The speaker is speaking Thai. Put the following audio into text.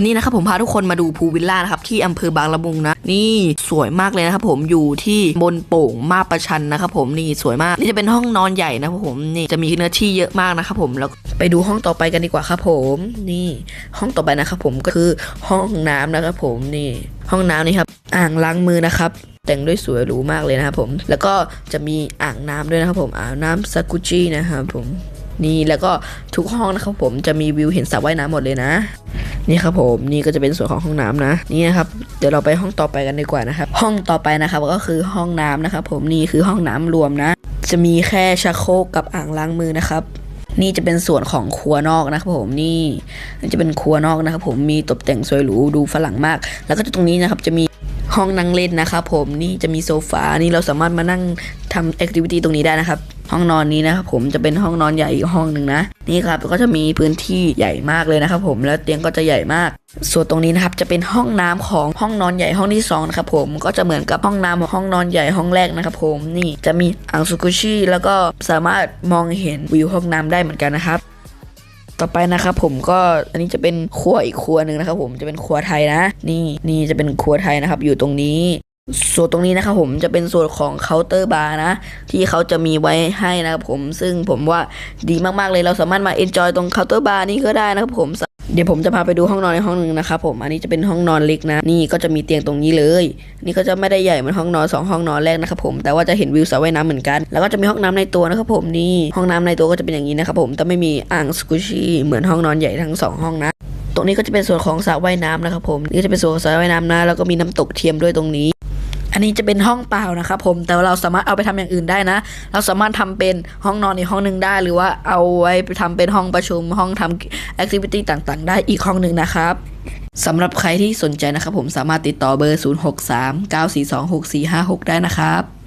วันนี้นะครับผมพาทุกคนมาดูพูลวิลล่านะครับที่อำเภอบางละมุงนะ นี่สวยมากเลยนะครับผมอยู่ที่บนโป่งมาประชันนะครับผมนี่สวยมากนี่จะเป็นห้องนอนใหญ่นะครับผมนี่จะมีเนื้อที่เยอะมากนะครับผมแล้วไปดูห้องต่อไปกันดีกว่าครับผมนี่ห้องต่อไปนะครับผมก็คือห้องน้ำนะครับผมนี่ ห้องน้ำนี่ครับอ่างล้างมือนะครับแต่งด้วยสวยหรูมากเลยนะครับผม แล้วก็จะมีอ่างน้ำด้วยนะครับผมอ่างน้ำซากุจินะครับผมนี่แล้วก็ทุกห้องนะครับผมจะมีวิวเห็นสระว่ายน้ำหมดเลยนะ นี่ครับผมนี่ก็จะเป็นส่วนของห้องน้ำนะนี่นะครับเดี๋ยวเราไปห้องต่อไปกันดีกว่านะครับ ห้องต่อไปนะครับก็คือห้องน้ำนะครับ ผมนี่คือห้องน้ำรวมนะ จะมีแค่ชักโครกกับอ่างล้างมือนะครับนี่จะเป็นส่วนของครัวนอกนะครับผมนี่นี่จะเป็นครัวนอกนะครับผมมีตกแต่งสวยหรูดูฝรั่งมาก แล้วก็ตรงนี้นะครับจะมี ห้องนั่งเล่นนะครับผมนี่จะมีโซฟานี่เราสามารถมานั่งทำแอคทิวิตี้ตรงนี้ได้นะครับ ห้องนอนนี้นะครับผมจะเป็นห้องนอนใหญ่อีกห้องหนึ่งนะนี่ครับก็จะมีพื้นที่ใหญ่มากเลยนะครับผมแล้วเตียงก็จะใหญ่มาก ส่วนตรงนี้นะครับจะเป็นห้องน้ำของห้องนอนใหญ่ห้องที่สองนะครับผมก็จะเหมือนกับห้องน้ำของห้องนอนใหญ่ห้องแรกนะครับผมนี่จะมีอ่างสุกุชิแล้วก็สามารถมองเห็นวิวห้องน้ำได้เหมือนกันนะครับ ต่อไปนะครับผมก็อันนี้จะเป็นครัวอีกครัวหนึ่งนะครับ ผมจะเป็นครัวไทยนะ นี่นี่จะเป็นครัวไทยนะครับ อยู่ตรงนี้ส่วนตรงนี้นะครับผมจะเป็นส่วนของเคาน์เตอร์บาร์นะ ที่เขาจะมีไว้ให้นะครับผมซึ่งผมว่าดีมากๆเลยเราสามารถมาเอนจอยตรงเคาน์เตอร์บาร์นี้ก็ได้นะครับผม เดี๋ยวผมจะพาไปดูห้องนอนในห้องหนึ่งนะครับผมอันนี้จะเป็นห้องนอนเล็กนะ นี่ก็จะมีเตียงตรงนี้เลย นี่ก็จะไม่ได้ใหญ่เหมือนห้องนอนสองห้องนอนแรกนะครับผมแต่ว่าจะเห็นวิวสระว่ายน้ำเหมือนกัน แล้วก็จะมีห้องน้ำในตัวนะครับผมนี่ห้องน้ำในตัวก็จะเป็นอย่างนี้นะครับผมแต่ไม่มีอ่างสกูชี่เหมือนห้องนอนใหญ่ทั้งสองห้องนะตรงนี้ก็จะเป็นส่วนของสระว่ายน้ำนะครับผมนี่จะเป็นส่วนของสระว่ายน้ำนะแล้วก็มีน้ำตกเทียมด้วยตรงนี้ อันนี้จะเป็นห้องเปล่านะครับผมแต่เราสามารถเอาไปทำอย่างอื่นได้นะ เราสามารถทำเป็นห้องนอนอีกห้องหนึ่งได้ หรือว่าเอาไว้ไปทำเป็นห้องประชุมห้องทำแอคทิวิตี้ต่างๆ ได้อีกห้องหนึ่งนะครับสำหรับใครที่สนใจนะครับผมสามารถติดต่อเบอร์ 0639426456 ได้นะครับ